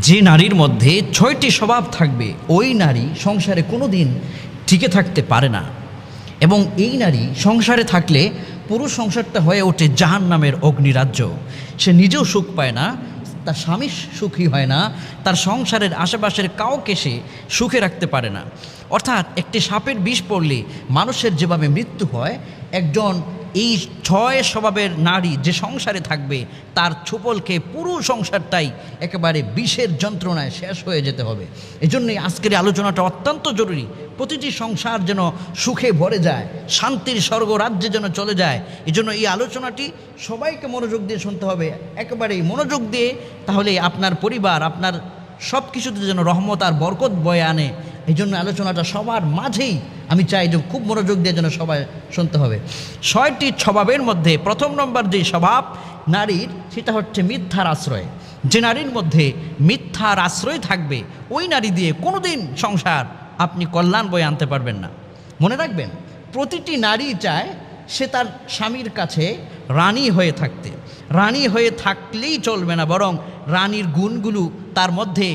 যে নারীর মধ্যে ছয়টি স্বভাব থাকবে, ওই নারী সংসারে কোনো দিন টিকে থাকতে পারে না। এবং এই নারী সংসারে থাকলে পুরো সংসারটা হয়ে ওঠে জাহান নামের অগ্নিরাজ্য। সে নিজেও সুখ পায় না, তার স্বামী সুখী হয় না, তার সংসারের আশেপাশের কাউকে সে সুখে রাখতে পারে না। অর্থাৎ একটি সাপের বিষ পড়লে মানুষের যেভাবে মৃত্যু হয়, একজন এই ছয় স্বভাবের নারী যে সংসারে থাকবে, তার ছোপলকে পুরো সংসারটাই একেবারে বিষের যন্ত্রণায় শেষ হয়ে যেতে হবে। এজন্যই আজকের আলোচনাটা অত্যন্ত জরুরি। প্রতিটি সংসার যেন সুখে ভরে যায়, শান্তির স্বর্গ রাজ্যে যেন চলে যায়, এজন্য এই আলোচনাটি সবাইকে মনোযোগ দিয়ে শুনতে হবে। একেবারেই মনোযোগ দিয়ে তাহলে আপনার পরিবার, আপনার সব কিছুতে যেন রহমত আর বরকত বয়ে আনে। এই জন্য আলোচনাটা সবার মাঝেই আমি চাই যে খুব মনোযোগ দিয়ে যেন সবাই শুনতে হবে। ছয়টি স্বভাবের মধ্যে প্রথম নম্বর যে স্বভাব নারীর, সেটা হচ্ছে মিথ্যার আশ্রয়। যে নারীর মধ্যে মিথ্যার আশ্রয় থাকবে, ওই নারী দিয়ে কোনোদিন সংসার আপনি কল্যাণ বয়ে আনতে পারবেন না। মনে রাখবেন, প্রতিটি নারী চায় সে তার স্বামীর কাছে রানী হয়ে থাকতে। রানী হয়ে থাকলেই চলবে না, বরং রানীর গুণগুলো তার মধ্যে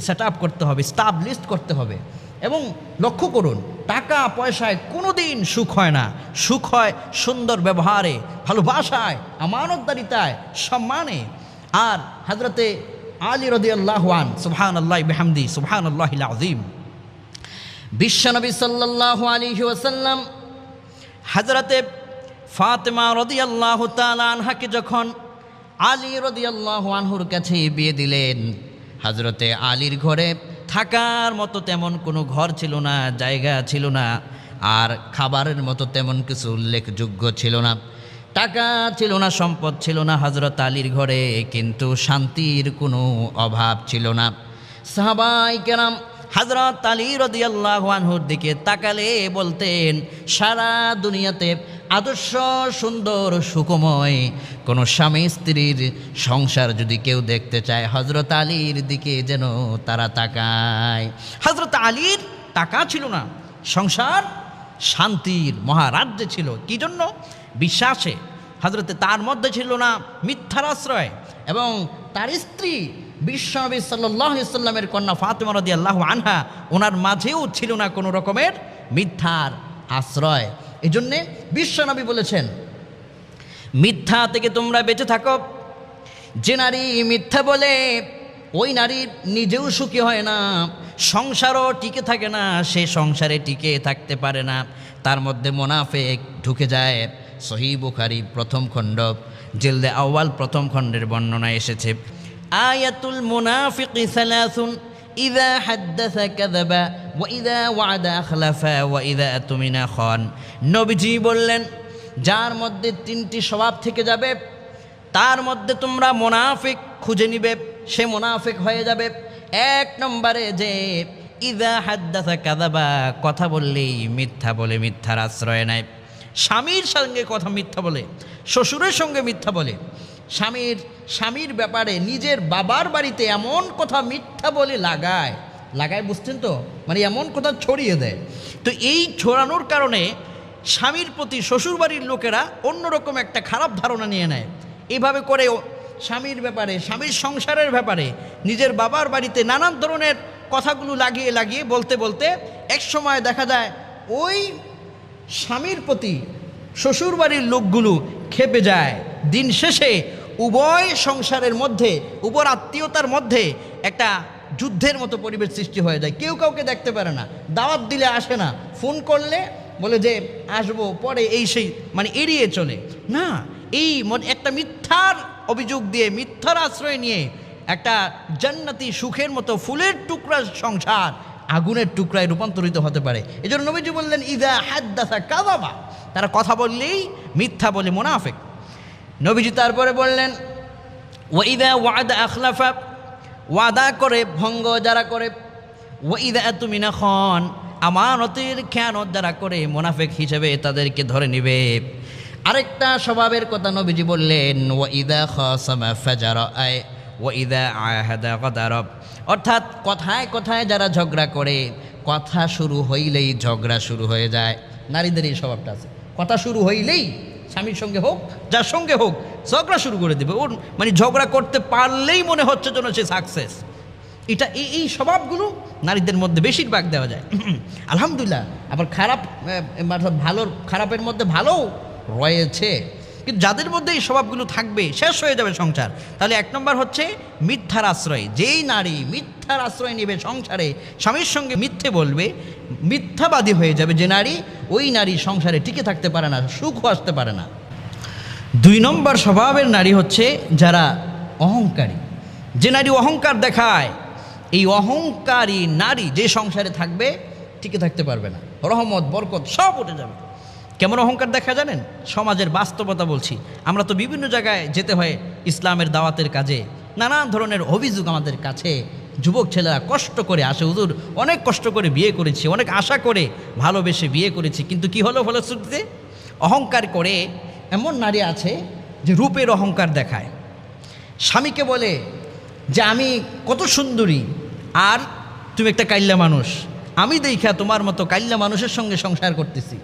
সেট আপ করতে হবে স্টাবলিশ করতে হবে। এবং লক্ষ্য করুন, টাকা পয়সায় কোনো দিন সুখ হয় না। সুখ হয় সুন্দর ব্যবহারে, ভালোবাসায়, আমানতদারিতায়, সম্মানে। আর হাজরতে আলী রদি আল্লাহান সুবহান আল্লাহ বেহামদি সুবহান আল্লাহ আজিম বিশ্বনবী সাল্লাহ আলী ওয়াসাল্লাম হাজরতে ফাতেমা রদি আল্লাহ আনহাকে যখন আলী রদি আল্লাহ আনহুর কাছে বিয়ে দিলেন হজরতে আলীর ঘরে থাকার মতো তেমন কোনো ঘর ছিল না, জায়গা ছিল না, আর খাবারের মতো তেমন কিছু উল্লেখযোগ্য ছিল না। টাকা ছিল না, সম্পদ ছিল না হজরত আলীর ঘরে, কিন্তু শান্তির কোনো অভাব ছিল না। সাহাবাই কেরাম হজরত আলী রদিয়াল্লাহানহুর দিকে তাকালে বলতেন, সারা দুনিয়াতে আদর্শ, সুন্দর, সুখময়। কোনো স্বামী স্ত্রীর সংসার যদি কেউ দেখতে চায় হজরত আলীর দিকে যেন তারা তাকায়। হজরত আলীর টাকা ছিল না, সংসার শান্তির মহারাজ্যে ছিল। কি জন্য? বিশ্বাসে। হজরতে তার মধ্যে ছিল না মিথ্যার আশ্রয় এবং তার স্ত্রী বিশ্বনবী সাল্লাহ সাল্লামের কন্যা ফাতেমা রদি আল্লাহ আনহা, ওনার মাঝেও ছিল না কোনো রকমের মিথ্যার আশ্রয়। এই জন্যে বিশ্বনবী বলেছেন, মিথ্যা থেকে তোমরা বেঁচে থাকো। যে নারী মিথ্যা বলে, ওই নারী নিজেও সুখী হয় না, সংসারও টিকে থাকে না, সে সংসারে টিকে থাকতে পারে না। তার মধ্যে মোনাফেক ঢুকে যায়। সহি বুখারি প্রথম খণ্ড, জেলদে আওয়াল প্রথম খণ্ডের বর্ণনা এসেছে, আয়াতুল মুনাফিক সালাসুন, ইদা হাদ্দাসা কাযাবা, ওয়া ইদা ওয়াদা আখলাফা, ওয়া ইদা আতুমিনা খান। নবীজি বললেন, যার মধ্যে তিনটি স্বভাব থেকে যাবে, তার মধ্যে তোমরা মোনাফিক খুঁজে নিবে, সে মোনাফিক হয়ে যাবে। এক নম্বরে যে, ইদা হাদ্দাসা কাদাবা কথা বললেই মিথ্যা বলে, মিথ্যার আশ্রয় নেয়। স্বামীর সঙ্গে কথা মিথ্যা বলে, শ্বশুরের সঙ্গে মিথ্যা বলে। স্বামীর স্বামীর ব্যাপারে নিজের বাবার বাড়িতে এমন কথা মিথ্যা বলে লাগায় লাগায় বুঝছেন তো? মানে এমন কথা ছড়িয়ে দেয়। তো এই ছড়ানোর কারণে স্বামীর প্রতি শ্বশুরবাড়ির লোকেরা অন্যরকম একটা খারাপ ধারণা নিয়ে নেয়। এইভাবে করে স্বামীর ব্যাপারে, স্বামীর সংসারের ব্যাপারে, নিজের বাবার বাড়িতে নানান ধরনের কথাগুলো লাগিয়ে লাগিয়ে বলতে বলতে এক সময় দেখা যায় ওই স্বামীর প্রতি শ্বশুরবাড়ির লোকগুলো খেপে যায়। দিন শেষে উভয় সংসারের মধ্যে উপর আত্মীয়তার মধ্যে একটা যুদ্ধের মতো পরিবেশ সৃষ্টি হয়ে যায়। কেউ কাউকে দেখতে পারে না। দাওয়াত দিলে আসে না। ফোন করলে বলে যে, আসব পরে এই সেই মানে এড়িয়ে চলে। না, এই একটা মিথ্যার অভিযোগ দিয়ে, মিথ্যার আশ্রয় নিয়ে একটা জান্নাতি সুখের মতো ফুলের টুকরা সংসার আগুনের টুকরায় রূপান্তরিত হতে পারে। এই জন্য নবীজি বললেন, ইদা হাদ্দাসা কাদাবা তারা কথা বললেই মিথ্যা বলে মোনাফেক। নবীজি তারপরে বললেন ওয়াইদা ওয়াদা আখলাফা। ওয়াদা করে, ভঙ্গ যারা করে ওয়াইদা তুমিনা খন আমানতের খেয়ানত যারা করে মোনাফেক হিসেবে তাদেরকে ধরে নিবে। আরেকটা স্বভাবের কথা নবীজি বললেন আয় অর্থাৎ কথায় কথায় যারা ঝগড়া করে, কথা শুরু হইলেই ঝগড়া শুরু হয়ে যায়। নারীদের এই স্বভাবটা আছে। কথা শুরু হইলেই স্বামীর সঙ্গে হোক, যার সঙ্গে হোক, ঝগড়া শুরু করে দেবে। ওর মানে ঝগড়া করতে পারলেই মনে হচ্ছে যেন সে সাকসেস এটা এই এই স্বভাবগুলো নারীদের মধ্যে বেশিরভাগ দেওয়া যায়। আলহামদুলিল্লাহ আবার খারাপ আহ, অর্থাৎ ভালো খারাপের মধ্যে ভালো রয়েছে। কিন্তু যাদের মধ্যে এই স্বভাবগুলো থাকবে শেষ হয়ে যাবে সংসার। তাহলে এক নম্বর হচ্ছে মিথ্যার আশ্রয়। যেই নারী মিথ্যার আশ্রয় নেবে সংসারে স্বামীর সঙ্গে মিথ্যে বলবে মিথ্যাবাদী হয়ে যাবে যে নারী ওই নারী সংসারে টিকে থাকতে পারে না সুখও আসতে পারে না। দুই নম্বর স্বভাবের নারী হচ্ছে যারা অহংকারী। যে নারী অহংকার দেখায় এই অহংকারী নারী যে সংসারে থাকবে, টিকে থাকতে পারবে না। রহমত, বরকত সব উঠে যাবে। কেমন অহংকার দেখা জানেন? সমাজের বাস্তবতা বলছি। আমরা তো বিভিন্ন জায়গায় যেতে হয় ইসলামের দাওয়াতের কাজে। নানান ধরনের অভিযোগ আমাদের কাছে। যুবক ছেলেরা কষ্ট করে আসে। হুজুর, অনেক কষ্ট করে বিয়ে করেছি, অনেক আশা করে ভালোবেসে বিয়ে করেছি। কিন্তু কি হলো ফলশ্রুতিতে? অহংকার করে এমন নারী আছে যে রূপের অহংকার দেখায়। স্বামীকে বলে যে, আমি কত সুন্দরী আর তুমি একটা কাইল্লা মানুষ। আমি দেখা তোমার মতো কাইল্লা মানুষের সঙ্গে সংসার করতেছি।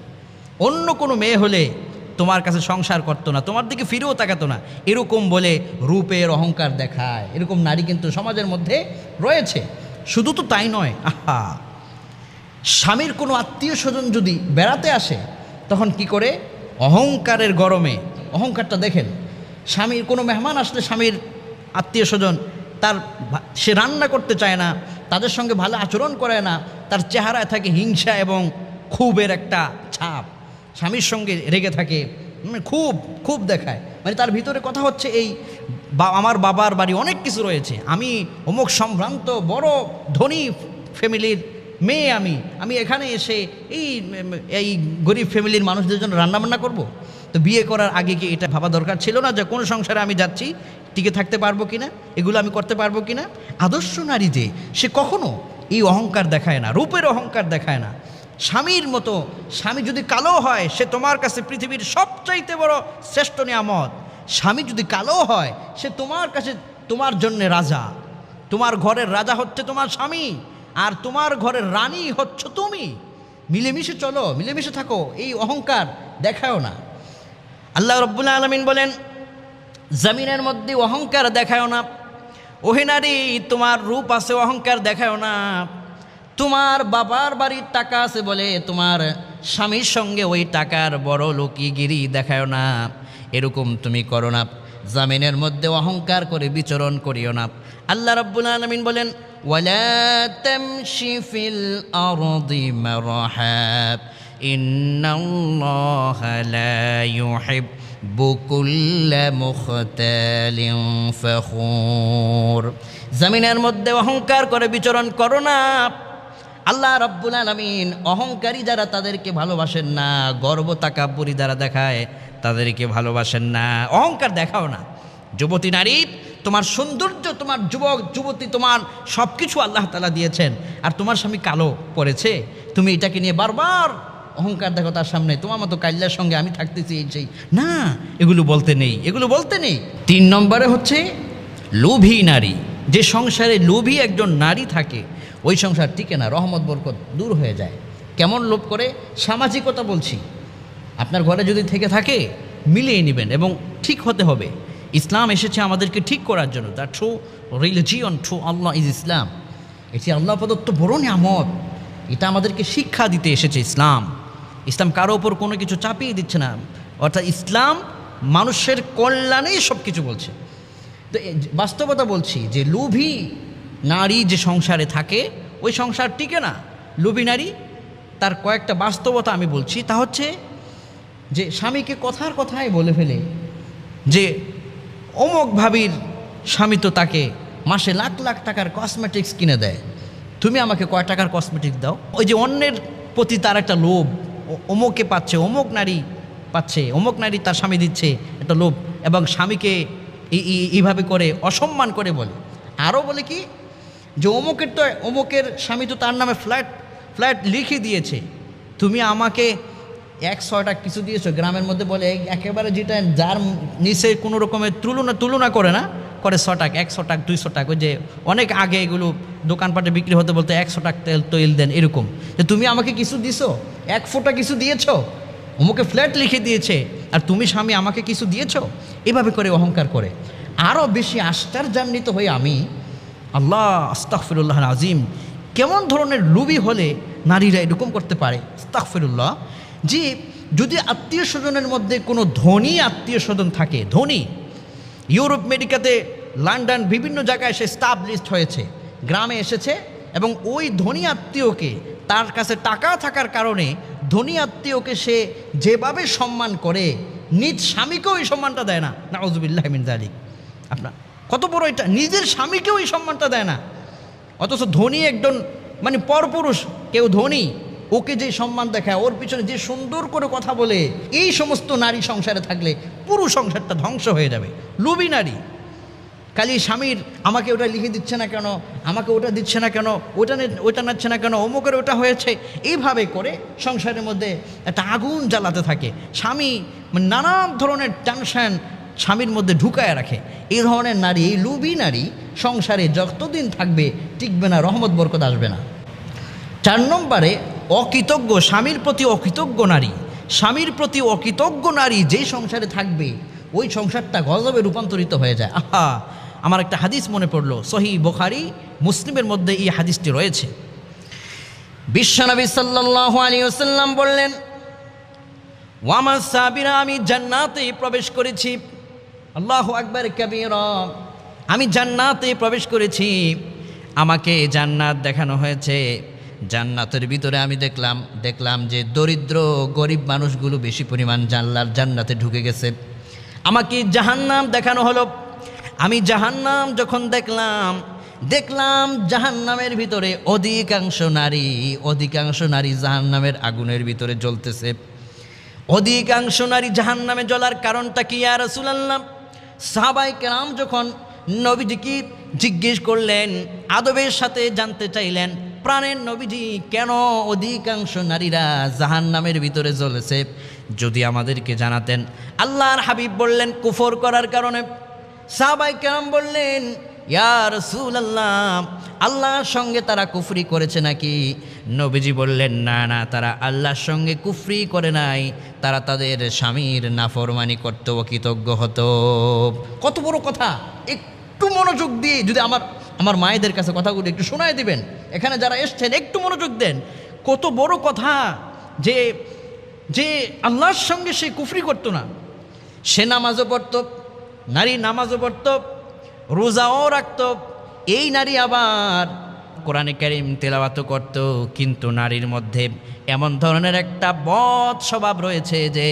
অন্য কোনো মেয়ে হলে তোমার কাছে সংসার করতো না, তোমার দিকে ফিরেও তাকাতো না। এরকম বলে রূপের অহংকার দেখায়। এরকম নারী কিন্তু সমাজের মধ্যে রয়েছে। শুধু তো তাই নয়, আহা! স্বামীর কোনো আত্মীয় স্বজন যদি বেড়াতে আসে, তখন কি করে? অহংকারের গরমে। অহংকারটা দেখেন, স্বামীর কোনো মেহমান আসলে স্বামীর আত্মীয় স্বজন তার সে রান্না করতে চায় না, তাদের সঙ্গে ভালো আচরণ করে না, তার চেহারায় থাকে হিংসা এবং ক্ষোভের একটা ছাপ। স্বামীর সঙ্গে রেগে থাকে মানে খুব খুব দেখায়। মানে তার ভিতরে কথা হচ্ছে এই আমার বাবার বাড়ি অনেক কিছু রয়েছে। আমি অমুক সম্ভ্রান্ত, বড়, ধনী ফ্যামিলির মেয়ে আমি আমি এখানে এসে এই এই গরিব ফ্যামিলির মানুষদের জন্য রান্নাবান্না করব। তো বিয়ে করার আগে কি এটা ভাবা দরকার ছিল না যে কোন সংসারে আমি যাচ্ছি? টিকে থাকতে পারব কি না এগুলো আমি করতে পারব কি না আদর্শ নারী যে, সে কখনো এই অহংকার দেখায় না, রূপের অহংকার দেখায় না। স্বামীর মতো, স্বামী যদি কালো হয়, সে তোমার কাছে পৃথিবীর সবচাইতে বড় শ্রেষ্ঠ নিয়ামত। স্বামী যদি কালো হয়, সে তোমার কাছে, তোমার জন্যে রাজা। তোমার ঘরের রাজা হচ্ছে তোমার স্বামী, আর তোমার ঘরের রানী হচ্ছ তুমি। মিলেমিশে চলো, মিলেমিশে থাকো, এই অহংকার দেখাও না। আল্লাহ রব্বুল আলমিন বলেন জমিনের মধ্যে অহংকার দেখাও না। ওহে নারী, তোমার রূপ আছে, অহংকার দেখাও না। তোমার বাবার বাড়ির টাকা আছে বলে তোমার স্বামীর সঙ্গে ওই টাকার বড় লোকিগিরি দেখাও না। এরকম তুমি করো না। জামিনের মধ্যে অহংকার করে বিচরণ করিও না। আল্লাহ রাব্বুল আলামিন বলেন, ওয়ালা কুল্লা মুখতালিন ফখুর। জমিনের মধ্যে অহংকার করে বিচরণ করো না। আল্লাহ রব্বুল আলমিন অহংকারী যারা তাদেরকে ভালোবাসেন না, গর্ব তাকাব্বরি যারা দেখায় তাদেরকে ভালোবাসেন না। অহংকার দেখাও না। যুবতী নারী, তোমার সৌন্দর্য, তোমার যুবক, যুবতী, তোমার সব কিছু আল্লাহ তালা দিয়েছেন। আর তোমার স্বামী কালো পড়েছে। তুমি এটাকে নিয়ে বারবার অহংকার দেখো তার সামনে। তোমার মতো কাল্যার সঙ্গে আমি এই সেই না, এগুলো বলতে নেই, এগুলো বলতে নেই। তিন নম্বরে হচ্ছে, লোভী নারী। যে সংসারে লোভী একজন নারী থাকে, ওই সংসার টিকে না, রহমত, বরকত দূর হয়ে যায়। কেমন লোভ করে? সামাজিকতা বলছি। আপনার ঘরে যদি থেকে থাকে, মিলিয়ে নেবেন এবং ঠিক হতে হবে। ইসলাম এসেছে আমাদেরকে ঠিক করার জন্য। The true religion true Allah is Islam এটি আল্লাহ প্রদত্ত বড় নিয়ামত। এটা আমাদেরকে শিক্ষা দিতে এসেছে ইসলাম। ইসলাম কারও ওপর কোনো কিছু চাপিয়ে দিচ্ছে না। অর্থাৎ ইসলাম মানুষের কল্যাণেই সব কিছু বলছে। তো বাস্তবতা বলছি যে লোভী নারী যে সংসারে থাকে, ওই সংসার টিকে না। লোভী নারী, তার কয়েকটা বাস্তবতা আমি বলছি। তা হচ্ছে যে স্বামীকে কথার কথায় বলে ফেলে যে অমুক ভাবির স্বামী তো তাকে মাসে লাখ লাখ টাকার কসমেটিক্স কিনে দেয়। তুমি আমাকে কয় টাকার কসমেটিক্স দাও? ওই যে অন্যের প্রতি তার একটা লোভ অমুকে পাচ্ছে, অমুক নারী পাচ্ছে, অমুক নারী তার স্বামী দিচ্ছে একটা লোভ এবং স্বামীকে এই- এই- এইভাবে করে অসম্মান করে বলে। আরও বলে কি? যে অমুকের তো, অমুকের স্বামী তো তার নামে ফ্ল্যাট ফ্ল্যাট লিখে দিয়েছে। তুমি আমাকে এক ছয়টা কিছু দিয়েছ, গ্রামের মধ্যে বলে একেবারে যেটা যার নিচে কোনো রকমের তুলনা তুলনা করে না, করে ছ টাকা একশো টাকা দুইশো টাকা ওই যে অনেক আগে এগুলো দোকানপাটে বিক্রি হতে বলতে একশো টাকা তেল, তৈল দেন, এরকম। যে তুমি আমাকে কিছু দিছো? এক ফোঁটা কিছু দিয়েছ? অমুকে ফ্ল্যাট লিখে দিয়েছে। আর তুমি স্বামী, আমাকে কিছু দিয়েছ? এভাবে করে অহংকার করে। আরও বেশি আশ্চর্যান্বিত হয়ে আমি, আল্লাহ আস্তাকফিরুল্লাহ আজিম, কেমন ধরনের লুবি হলে নারীরা এরকম করতে পারে? আস্তাকফিরুল্লাহ যে যদি আত্মীয় স্বজনের মধ্যে কোনো ধনী আত্মীয় স্বজন থাকে, ধনী, ইউরোপ মেডিকাতে, লন্ডন, বিভিন্ন জায়গায় সে স্টাবলিশড হয়েছে, গ্রামে এসেছে, এবং ওই ধনী আত্মীয়কে তার কাছে টাকা থাকার কারণে ধনী আত্মীয়কে সে যেভাবে সম্মান করে, নিজ স্বামীকেও এই সম্মানটা দেয় না। নাউজুবিল্লাহ মিন জালিক আপনার, কত বড় এটা, নিজের স্বামীকেও এই সম্মানটা দেয় না। অথচ ধনী একজন মানে পরপুরুষ, কেউ ধনী, ওকে যে সম্মান দেখায়, ওর পিছনে যে সুন্দর করে কথা বলে, এই সমস্ত নারী সংসারে থাকলে পুরো সংসারটা ধ্বংস হয়ে যাবে। লুবি নারী। কালি স্বামীর আমাকে ওটা লিখে দিচ্ছে না কেন? আমাকে ওটা দিচ্ছে না কেন? ওটা ওটা নাচ্ছে না কেন? অমুকের ওটা হয়েছে। এইভাবে করে সংসারের মধ্যে একটা আগুন জ্বালাতে থাকে। স্বামী মানে নানান ধরনের টেনশন স্বামীর মধ্যে ঢুকায় রাখে। এই ধরনের নারী, এই লুবি নারী সংসারে যতদিন থাকবে টিকবে না, রহমত, বরকত আসবে না। চার নম্বরে, অকৃতজ্ঞ, স্বামীর প্রতি অকৃতজ্ঞ নারী। স্বামীর প্রতি অকৃতজ্ঞ নারী যেই সংসারে থাকবে, ওই সংসারটা গজবে রূপান্তরিত হয়ে যায়। আহা! আমার একটা হাদিস মনে পড়ল। সহি বোখারি, মুসলিমের মধ্যে এই হাদিসটি রয়েছে। বিশ্বনবী সাল্লাল্লাহু আলাইহি ওয়াসাল্লাম বললেন, ওয়ামা সাবিরা, আমি জান্নাতে প্রবেশ করেছি। আল্লাহ আকবার কবির, আমি জান্নাতে প্রবেশ করেছি। আমাকে জান্নাত দেখানো হয়েছে। জান্নাতের ভিতরে আমি দেখলাম দেখলাম যে দরিদ্র, গরিব মানুষগুলো বেশি পরিমাণ জানলার জান্নাতে ঢুকে গেছে। আমাকে জাহান্নাম দেখানো হলো। আমি জাহান্নাম যখন দেখলাম দেখলাম জাহান্নামের ভিতরে অধিকাংশ নারী অধিকাংশ নারী জাহান্নামের আগুনের ভিতরে জ্বলতেছে। অধিকাংশ নারী জাহান নামে জ্বলার কারণটা কি আর রসুলাল্লাহ? সাহাবাই কেরাম যখন নবীজিকে জিজ্ঞেস করলেন, আদবের সাথে জানতে চাইলেন, প্রাণের নবীজি, কেন অধিকাংশ নারীরা জাহান নামের ভিতরে জ্বলেছে? যদি আমাদেরকে জানাতেন। আল্লাহর হাবিব বললেন, কুফর করার কারণে। সাহাবাই কেরাম বললেন, ইয়া রসুল আল্লাহ আল্লাহর সঙ্গে তারা কুফরি করেছে নাকি? নবীজি বললেন, না না, তারা আল্লাহর সঙ্গে কুফরি করে নাই। তারা তাদের স্বামীর নাফরমানি করত কৃতজ্ঞ হতো। কত বড় কথা। একটু মনোযোগ দিয়ে যদি আমার আমার মায়েদের কাছে কথাগুলো একটু শোনায় দিবেন। এখানে যারা এসছেন, একটু মনোযোগ দেন। কত বড় কথা যে যে আল্লাহর সঙ্গে সে কুফরি করতো না। সে নামাজও পড়ত নারী নামাজও পড়ত, রোজাও রাখত, এই নারী আবার কোরআনে কারিম তেলাওয়াত করত, কিন্তু নারীর মধ্যে এমন ধরনের একটা বদ স্বভাব রয়েছে যে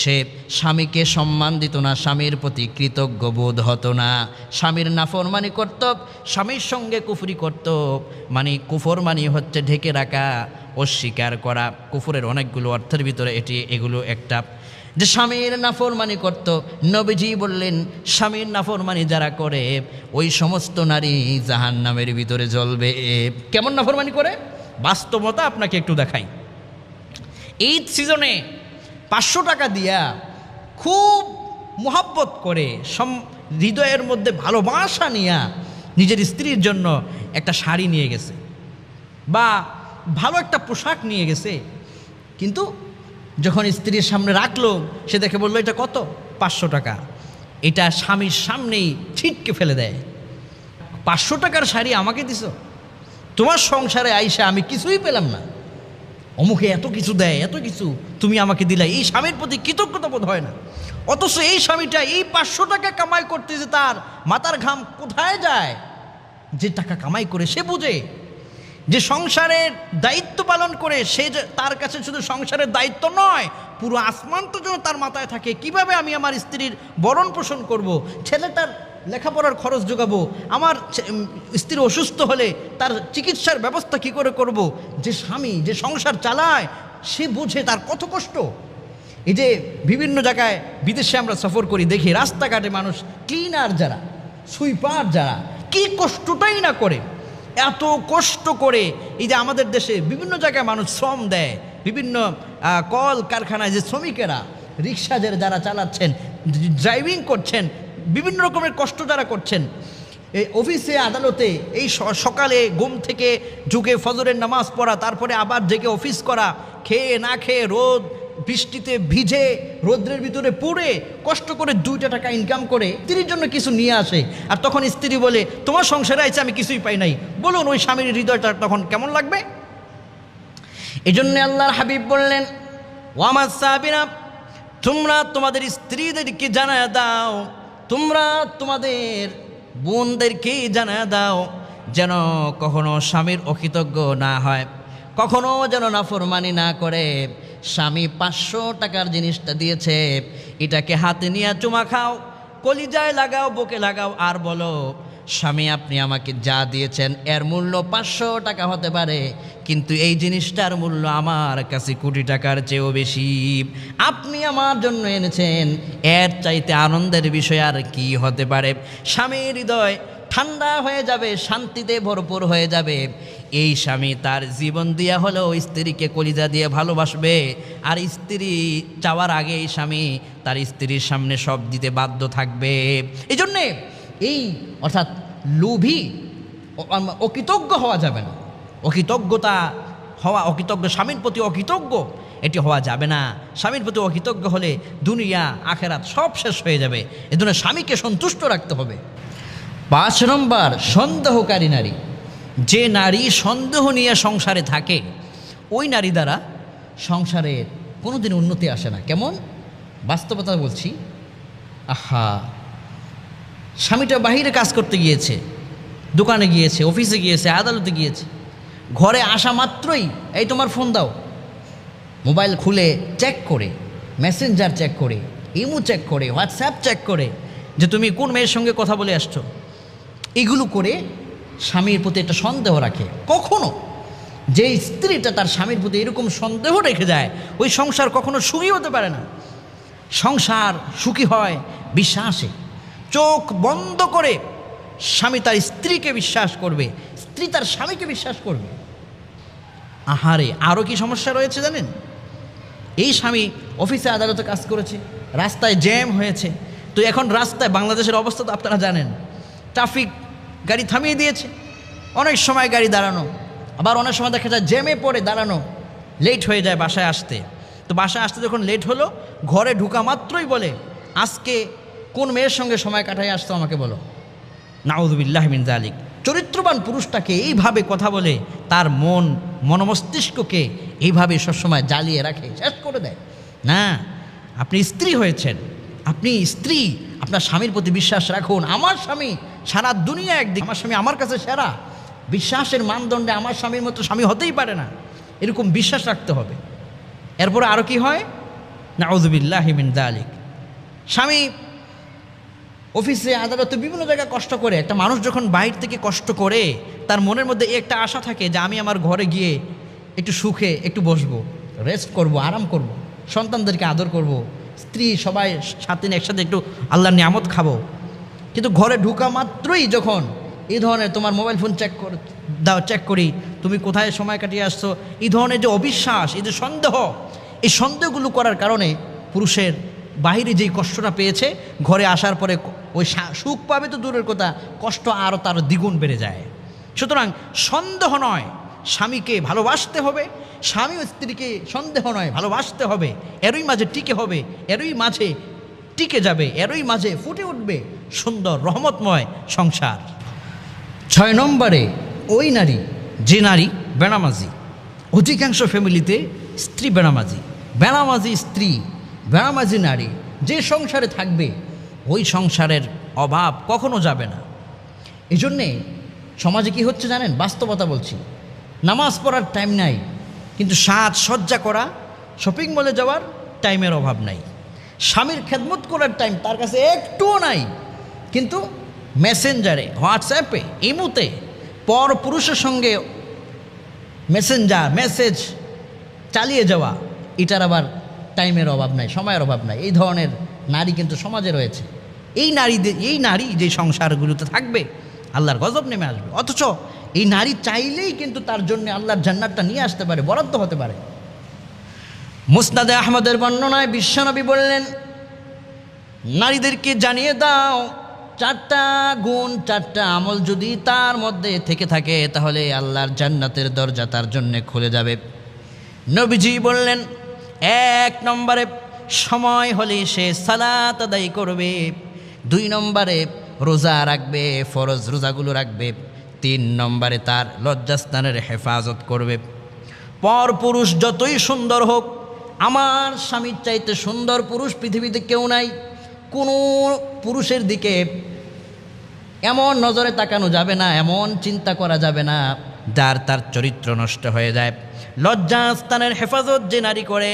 সে স্বামীকে সম্মান দিত না, স্বামীর প্রতি কৃতজ্ঞ বোধ হতো না। স্বামীর নাফরমানি করত, স্বামীর সঙ্গে কুফরি করত মানে কুফরমানি হচ্ছে ঢেকে রাখা, অস্বীকার করা। কুফরের অনেকগুলো অর্থের ভিতরে এটি, এগুলো একটা যে স্বামীর নাফরমানি করত। নবীজি বললেন, স্বামীর নাফরমানি যারা করে, ওই সমস্ত নারী জাহান নামের ভিতরে জ্বলবে। কেমন নাফরমানি করে? বাস্তবতা আপনাকে একটু দেখাই। ঈদ সিজনে পাঁচশো টাকা দিয়া খুব মোহাব্বত করে, সম, হৃদয়ের মধ্যে ভালোবাসা নিয়া নিজের স্ত্রীর জন্য একটা শাড়ি নিয়ে গেছে। বা ভালো একটা পোশাক নিয়ে গেছে। কিন্তু যখন স্ত্রীর সামনে রাখল, সে দেখে বলল, এটা কত? পাঁচশো টাকা। এটা স্বামীর সামনেই ছিটকে ফেলে দেয়। পাঁচশো টাকার শাড়ি আমাকে দিছ? তোমার সংসারে আইসা আমি কিছুই পেলাম না। অমুকে এত কিছু দেয়, এত কিছু তুমি আমাকে দিলে, এই স্বামীর প্রতি কৃতজ্ঞতা বোধ হয় না। অথচ এই স্বামীটা এই পাঁচশো টাকা কামাই করতেছে, তার মাথার ঘাম কোথায় যায়? যে টাকা কামাই করে সে বুঝে যে সংসারের দায়িত্ব পালন করে সে তার কাছে শুধু সংসারের দায়িত্ব নয়, পুরো আসমান তো যেন তার মাথায় থাকে। কীভাবে আমি আমার স্ত্রীর বরণ পোষণ করব? ছেলেটার লেখাপড়ার খরচ যোগাবো? আমার স্ত্রী অসুস্থ হলে তার চিকিৎসার ব্যবস্থা কি করে করব? যে স্বামী যে সংসার চালায়, সে বুঝে তার কত কষ্ট। এই যে বিভিন্ন জায়গায় বিদেশে আমরা সফর করি, দেখি রাস্তাঘাটে মানুষ ক্লিনার যারা সুইপার যারা, কি কষ্টটাই না করে। এত কষ্ট করে এই যে আমাদের দেশে বিভিন্ন জায়গায় মানুষ শ্রম দেয়, বিভিন্ন কল কারখানায় যে শ্রমিকেরা, রিক্সা যারা চালাচ্ছেন, ড্রাইভিং করছেন, বিভিন্ন রকমের কষ্ট যারা করছেন, এই অফিসে আদালতে এই সকালে ঘুম থেকে ঝুঁকে ফজরের নামাজ পড়া, তারপরে আবার জেগে অফিস করা, খেয়ে না খেয়ে রোদ বৃষ্টিতে ভিজে, রোদ্রের ভিতরে পড়ে, কষ্ট করে দুইটা টাকা ইনকাম করে, স্ত্রীর জন্য কিছু নিয়ে আসে। আর তখন স্ত্রী বলে, তোমার সংসারে আছে আমি কিছুই পাই নাই। বলুন, ওই স্বামীর হৃদয়টা তখন কেমন লাগবে? এই জন্য আল্লাহর হাবিব বললেন ওয়ামাদ সাহাবিরা তোমরা তোমাদের স্ত্রীদেরকে জানায় দাও। তোমরা তোমাদের বোনদেরকে জানায় দাও যেন কখনো স্বামীর অকৃতজ্ঞ না হয়, কখনো যেন নাফরমানি না করে। স্বামী পাঁচশো টাকার জিনিসটা দিয়েছে, এটাকে হাতে নিয়ে চুমা খাও, কলিজায় লাগাও, বুকে লাগাও, আর বলো, স্বামী, আপনি আমাকে যা দিয়েছেন, এর মূল্য পাঁচশো টাকা হতে পারে, কিন্তু এই জিনিসটার মূল্য আমার কাছে কোটি টাকার চেয়েও বেশি। আপনি আমার জন্য এনেছেন, এর চাইতে আনন্দের বিষয় আর কি হতে পারে? স্বামীর হৃদয় ঠান্ডা হয়ে যাবে, শান্তিতে ভরপুর হয়ে যাবে। এই স্বামী তার জীবন দিয়া হলেও স্ত্রীকে কলিজা দিয়ে ভালোবাসবে। আর স্ত্রী চাওয়ার আগে এই স্বামী তার স্ত্রীর সামনে সব দিতে বাধ্য থাকবে। এই জন্যে এই অর্থাৎ লোভী অকৃতজ্ঞ হওয়া যাবে না। অকৃতজ্ঞতা হওয়া, অকৃতজ্ঞ স্বামীর প্রতি অকৃতজ্ঞ, এটি হওয়া যাবে না। স্বামীর প্রতি অকৃতজ্ঞ হলে দুনিয়া, আখেরাত সব শেষ হয়ে যাবে। এজন্য স্বামীকে সন্তুষ্ট রাখতে হবে। পাঁচ নম্বর, সন্দেহকারী নারী। যে নারী সন্দেহ নিয়ে সংসারে থাকে, ওই নারী দ্বারা সংসারের কোনোদিন উন্নতি আসে না। কেমন? বাস্তবতা বলছি। আহা! স্বামীটা বাহিরে কাজ করতে গিয়েছে, দোকানে গিয়েছে, অফিসে গিয়েছে, আদালতে গিয়েছে। ঘরে আসা মাত্রই, এই তোমার ফোন দাও। মোবাইল খুলে চেক করে মেসেঞ্জার চেক করে ইমো চেক করে হোয়াটসঅ্যাপ চেক করে যে, তুমি কোন মেয়ের সঙ্গে কথা বলে আসছো? এগুলো করে স্বামীর প্রতি একটা সন্দেহ রাখে। কখনো? যে স্ত্রীটা তার স্বামীর প্রতি এরকম সন্দেহ রেখে যায়, ওই সংসার কখনো সুখী হতে পারে না। সংসার সুখী হয় বিশ্বাসে। চোখ বন্ধ করে স্বামী তার স্ত্রীকে বিশ্বাস করবে, স্ত্রী তার স্বামীকে বিশ্বাস করবে। আহারে আরও কি সমস্যা রয়েছে জানেন? এই স্বামী অফিসে আদালতে কাজ করেছে, রাস্তায় জ্যাম হয়েছে। তো এখন রাস্তায় বাংলাদেশের অবস্থা তো আপনারা জানেন। ট্রাফিক গাড়ি থামিয়ে দিয়েছে। অনেক সময় গাড়ি দাঁড়ানো, আবার অনেক সময় দেখা যায় জেমে পড়ে দাঁড়ানো লেট হয়ে যায় বাসায় আসতে। তো বাসায় আসতে যখন লেট হলো, ঘরে ঢুকা মাত্রই বলে, আজকে কোন মেয়ের সঙ্গে সময় কাটাই আসতো আমাকে বলো? নাউদুবিল্লাহ মিন জালিক চরিত্রবান পুরুষটাকে এইভাবে কথা বলে, তার মন, মনমস্তিষ্ককে এইভাবে সবসময় জ্বালিয়ে রাখে, শেষ করে দেয়। না, আপনি স্ত্রী হয়েছেন, আপনি স্ত্রী, আপনার স্বামীর প্রতি বিশ্বাস রাখুন। আমার স্বামী সারা দুনিয়া একদিন, আমার স্বামী আমার কাছে সেরা। বিশ্বাসের মানদণ্ডে আমার স্বামীর মতো স্বামী হতেই পারে না। এরকম বিশ্বাস রাখতে হবে। এরপরে আরও কি হয়? নাউদুবিল্লাহ মিন জালিক স্বামী অফিসে, আদালতে বিভিন্ন জায়গায় কষ্ট করে, একটা মানুষ যখন বাইরে থেকে কষ্ট করে, তার মনের মধ্যে একটা আশা থাকে যে আমি আমার ঘরে গিয়ে একটু সুখে একটু বসবো রেস্ট করব, আরাম করব, সন্তানদেরকে আদর করব, স্ত্রী সবাই সাথে একসাথে একটু আল্লাহর নিয়ামত খাব। কিন্তু ঘরে ঢুকা মাত্রই যখন এই ধরনের তোমার মোবাইল ফোন চেক কর, দাও চেক করি। তুমি কোথায় সময় কাটিয়ে আসছো? এই ধরনের যে অবিশ্বাস, এই যে সন্দেহ, এই সন্দেহগুলো করার কারণে পুরুষের বাইরে যেই কষ্টটা পেয়েছে, ঘরে আসার পরে ওই সুখ পাবে তো দূরের কথা, কষ্ট আরও তার দ্বিগুণ বেড়ে যায়। সুতরাং সন্দেহ নয়, স্বামীকে ভালোবাসতে হবে, স্বামী ও স্ত্রীকে সন্দেহ নয়, ভালোবাসতে হবে। এরই মাঝে টিকে হবে, এরই মাঝে টিকে যাবে, এরই মাঝে ফুটে উঠবে সুন্দর, রহমতময় সংসার। ছয় নম্বরে ওই নারী, যে নারী বেনামাজি। অধিকাংশ ফ্যামিলিতে স্ত্রী বেনামাজি। বেনামাজি স্ত্রী, বেনামাজি নারী, যে সংসারে থাকবে, ওই সংসারের অভাব কখনো যাবে না। এই জন্যে সমাজে কি হচ্ছে জানেন? বাস্তবতা বলছি। নামাজ পড়ার টাইম নাই, কিন্তু সাজ সজ্জা করা শপিং মলে যাওয়ার টাইমের অভাব নাই। স্বামীর খেদমত করার টাইম তার কাছে একটুও নাই, কিন্তু মেসেঞ্জারে হোয়াটসঅ্যাপে ইমুতে পর পুরুষের সঙ্গে মেসেঞ্জার মেসেজ চালিয়ে যাওয়া, এটার আবার টাইমের অভাব নাই, সময়ের অভাব নাই। এই ধরনের নারী কিন্তু সমাজে রয়েছে। এই নারীদের, এই নারী যে সংসারগুলোতে থাকবে, আল্লাহর গজব নেমে আসবে। অথচ এই নারী চাইলেই কিন্তু তার জন্য আল্লাহর জান্নাতটা নিয়ে আসতে পারে, বরাদ্দ হতে পারে। মুসনাদে আহমদের বর্ণনায় বিশ্বনবী বললেন, নারীদেরকে জানিয়ে দাও চারটা গুণ, চারটা আমল যদি তার মধ্যে থেকে থাকে, তাহলে আল্লাহর জান্নাতের দরজা তার জন্য খুলে যাবে। নবীজি বললেন, এক নম্বরে সময় হলে সে সালাত আদায় করবে, দুই নম্বরে রোজা রাখবে, ফরজ রোজাগুলো রাখবে, তিন নম্বরে তার লজ্জাস্থানের হেফাজত করবে। পর পুরুষ যতই সুন্দর হোক, আমার স্বামীর চাইতে সুন্দর পুরুষ পৃথিবীতে কেউ নাই। কোনো পুরুষের দিকে এমন নজরে তাকানো যাবে না, এমন চিন্তা করা যাবে না, যার তার চরিত্র নষ্ট হয়ে যায়। লজ্জাস্থানের হেফাজত যে নারী করে,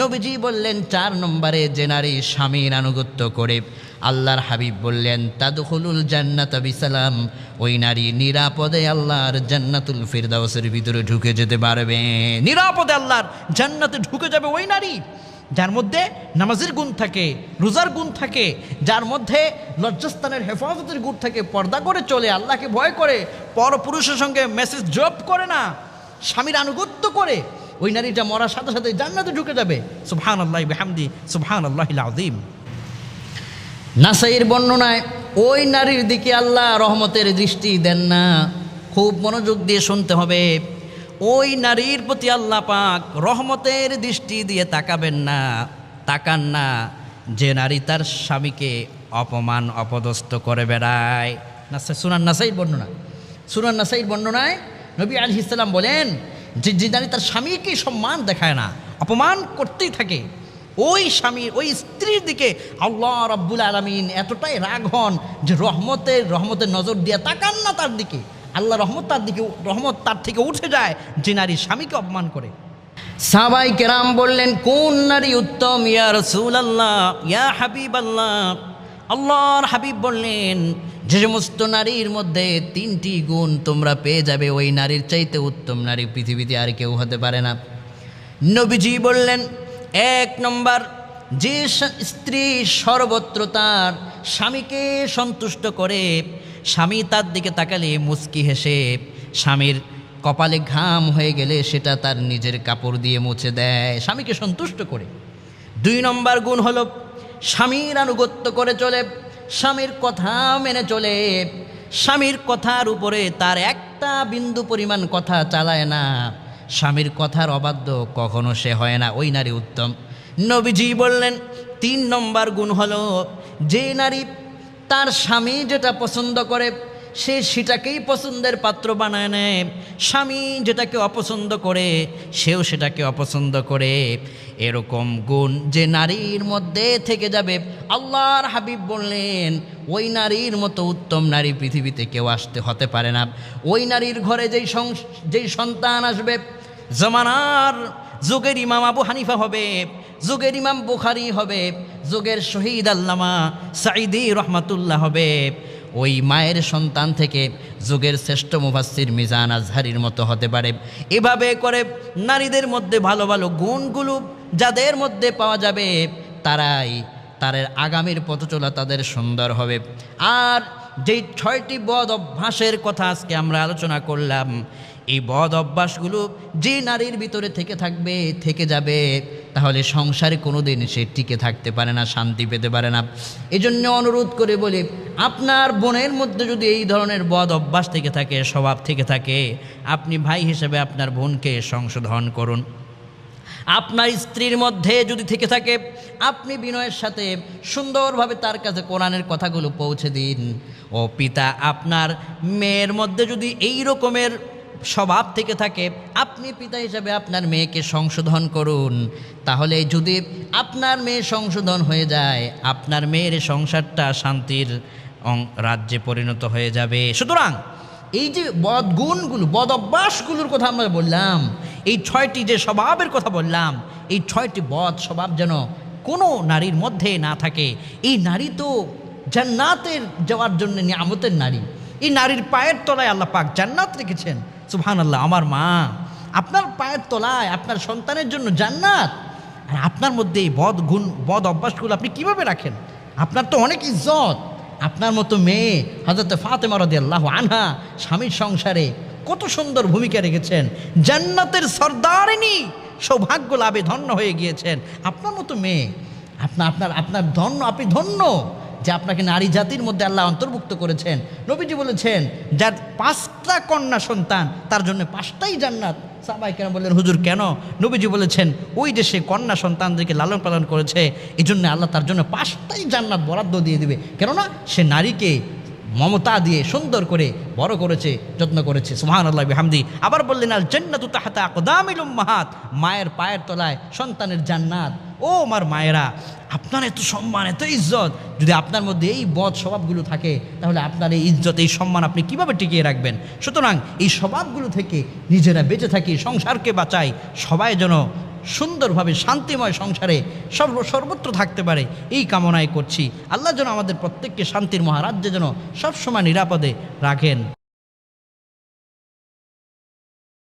নবীজি বললেন, চার নম্বরে যে নারী স্বামীর আনুগত্য করে, আল্লাহর হাবিব বললেন তাদুহুলুল জান্নাত বিসালাম। ওই নারী নিরাপদে আল্লাহর জান্নাতুল ফিরদাউসের ভিতরে ঢুকে যেতে পারবে। নিরাপদে আল্লাহর জান্নাতে ঢুকে যাবে ওই নারী। যার মধ্যে নামাজের গুণ থাকে, রোজার গুণ থাকে, যার মধ্যে লজ্জাস্থানের হেফাজতের গুণ থাকে, পর্দা করে চলে, আল্লাহকে ভয় করে পরপুরুষের সঙ্গে মেসেজ জব করে না, স্বামীর আনুগত্য করে, ওই নারীটা মরার সাথে সাথে জান্নাতে ঢুকে যাবে। সুবহান আল্লাহ বেহামদি সুবহান আল্লাহ আজিম নাসাইয়ের বর্ণনায়, ওই নারীর দিকে আল্লাহ রহমতের দৃষ্টি দেন না। খুব মনোযোগ দিয়ে শুনতে হবে। ওই নারীর প্রতি আল্লাহ পাক রহমতের দৃষ্টি দিয়ে তাকাবেন না, তাকান না। যে নারী তার স্বামীকে অপমান, অপদস্থ করে বেড়ায়। নাসা সুনান নাসাইর বর্ণনা। সুনান নাসাইর বর্ণনায় নবী আলি ইসলাম বলেন, যে যে নারী তার স্বামীকে সম্মান দেখায় না, অপমান করতেই থাকে, ওই স্বামী, ওই স্ত্রীর দিকে আল্লাহ রব্বুল আলমিন এতটাই রাগ হন যে রহমতের রহমতের নজর দিয়ে তাকান না তার দিকে। আল্লাহ রহমত তার দিকে, রহমত তার থেকে উঠে যায় যে নারী স্বামীকে অপমান করে। সাবাই কেরাম বললেন, কোন নারী উত্তম? ইয়া রসুল আল্লাহ ইয়া হাবিব আল্লাহ আল্লাহর হাবিব বললেন, যে সমস্ত নারীর মধ্যে তিনটি গুণ তোমরা পেয়ে যাবে, ওই নারীর চাইতে উত্তম নারী পৃথিবীতে আর কেউ হতে পারে না। নবীজি বললেন, এক নম্বর, যে স্ত্রী সর্বত্র তার স্বামীকে সন্তুষ্ট করে স্বামী তার দিকে তাকালে মুচকি হেসে, স্বামীর কপালে ঘাম হয়ে গেলে সেটা তার নিজের কাপড় দিয়ে মুছে দেয়। স্বামীকে সন্তুষ্ট করে। দুই নম্বর গুণ হলো, স্বামীর আনুগত্য করে চলে, স্বামীর কথা মেনে চলে। স্বামীর কথার উপরে তার একটা বিন্দু পরিমাণ কথা চালায় না। স্বামীর কথার অবাধ্য কখনো সে হয় না। ওই নারী উত্তম। নবীজি বললেন, তিন নম্বর গুণ হলো, যে নারী তার স্বামী যেটা পছন্দ করে, সে সেটাকেই পছন্দের পাত্র বানায় নেয়। স্বামী যেটাকে অপছন্দ করে, সেও সেটাকে অপছন্দ করে। এরকম গুণ যে নারীর মধ্যে থেকে যাবে। আল্লাহর হাবিব বললেন, ওই নারীর মতো উত্তম নারী পৃথিবীতে কেউ আসতে হতে পারে না। ওই নারীর ঘরে যেই যেই সন্তান আসবে, জমানার যুগের ইমাম আবু হানিফা হবে। যুগের ইমাম বুখারি হবে, যুগের শহীদ আল্লামা সাইদি রহমাতুল্লাহ হবে। ওই মায়ের সন্তান থেকে যুগের শ্রেষ্ঠ মুফাসির মিজান আজহারির মতো হতে পারে। এভাবে করে নারীদের মধ্যে ভালো ভালো গুণগুলো যাদের মধ্যে পাওয়া যাবে, তারাই তাদের আগামীর পথ চলা তাদের সুন্দর হবে। আর যেই ছয়টি বদ অভ্যাসের কথা আজকে আমরা আলোচনা করলাম এই বদ অভ্যাসগুলো যে নারীর ভিতরে থেকে থাকবে, থেকে যাবে, তাহলে সংসারে কোনো দিন সে টিকে থাকতে পারে না, শান্তি পেতে পারে না। এজন্য অনুরোধ করে বলি, আপনার বোনের মধ্যে যদি এই ধরনের বদ অভ্যাস থেকে থাকে, স্বভাব থেকে থাকে, আপনি ভাই হিসেবে আপনার বোনকে সংশোধন করুন। আপনার স্ত্রীর মধ্যে যদি থেকে থাকে, আপনি বিনয়ের সাথে সুন্দরভাবে তার কাছে কোরআনের কথাগুলো পৌঁছে দিন। ও পিতা, আপনার মেয়ের মধ্যে যদি এই রকমের স্বভাব থেকে থাকে, আপনি পিতা হিসাবে আপনার মেয়েকে সংশোধন করুন। তাহলে যদি আপনার মেয়ে সংশোধন হয়ে যায়, আপনার মেয়ের সংসারটা শান্তির রাজ্যে পরিণত হয়ে যাবে। সুতরাং এই যে বদগুণগুলো বদ অভ্যাসগুলোর কথা আমরা বললাম, এই ছয়টি যে স্বভাবের কথা বললাম, এই ছয়টি বদ স্বভাব যেন কোনো নারীর মধ্যে না থাকে। এই নারী তো জান্নাতের যাওয়ার জন্য নিয়ামতের নারী। এই নারীর পায়ের তলায় আল্লাহ পাক জান্নাত রেখেছেন। সুবহান আল্লাহ আমার মা, আপনার পায়ের তলায় আপনার সন্তানের জন্য জান্নাত। আর আপনার মধ্যে এই বদ গুণ, বদ অভ্যাসগুলো আপনি কীভাবে রাখেন? আপনার তো অনেক ইজ্জত। আপনার মতো মেয়ে হজরত ফাতেমা রদি আল্লাহ আনহা, স্বামীর সংসারে কত সুন্দর ভূমিকা রেখেছেন। জান্নাতের সর্দারিনী সৌভাগ্য লাভে ধন্য হয়ে গিয়েছেন। আপনার মতো মেয়ে, আপনার আপনার আপনার ধন্য, আপনি ধন্য। যে আপনাকে নারী জাতির মধ্যে আল্লাহ অন্তর্ভুক্ত করেছেন। নবীজি বলেছেন, যার পাঁচটা কন্যা সন্তান, তার জন্য পাঁচটাই জান্নাত। সাবাই কেন বললেন, হুজুর, কেন? নবীজি বলেছেন, ওই যে সে কন্যা সন্তানদেরকে লালন পালন করেছে এই জন্য আল্লাহ তার জন্য পাঁচটাই জান্নাত বরাদ্দ দিয়ে দিবে। কেননা, সে নারীকে মমতা দিয়ে সুন্দর করে বড় করেছে, যত্ন করেছে। সুহান আল্লাহ হামদি আবার বললেন, আল জান্নাতু তাহাতা আকদামিল উম্মাহাত। মায়ের পায়ের তলায় সন্তানের জান্নাত। ও আমার মায়েরা, আপনার এত সম্মান, এত ইজ্জত। যদি আপনার মধ্যে এই বদ স্বভাবগুলো থাকে, তাহলে আপনার এই ইজ্জত, এই সম্মান আপনি কীভাবে টিকিয়ে রাখবেন? সুতরাং এই স্বভাবগুলো থেকে নিজেরা বেঁচে থাকি, সংসারকে বাঁচাই, সবাই যেন সুন্দরভাবে শান্তিময় সংসারে সর্ব, সর্বত্র থাকতে পারে, এই কামনায় করছি। আল্লাহ যেন আমাদের প্রত্যেককে শান্তির মহারাজ্যে যেন সবসময় নিরাপদে রাখেন।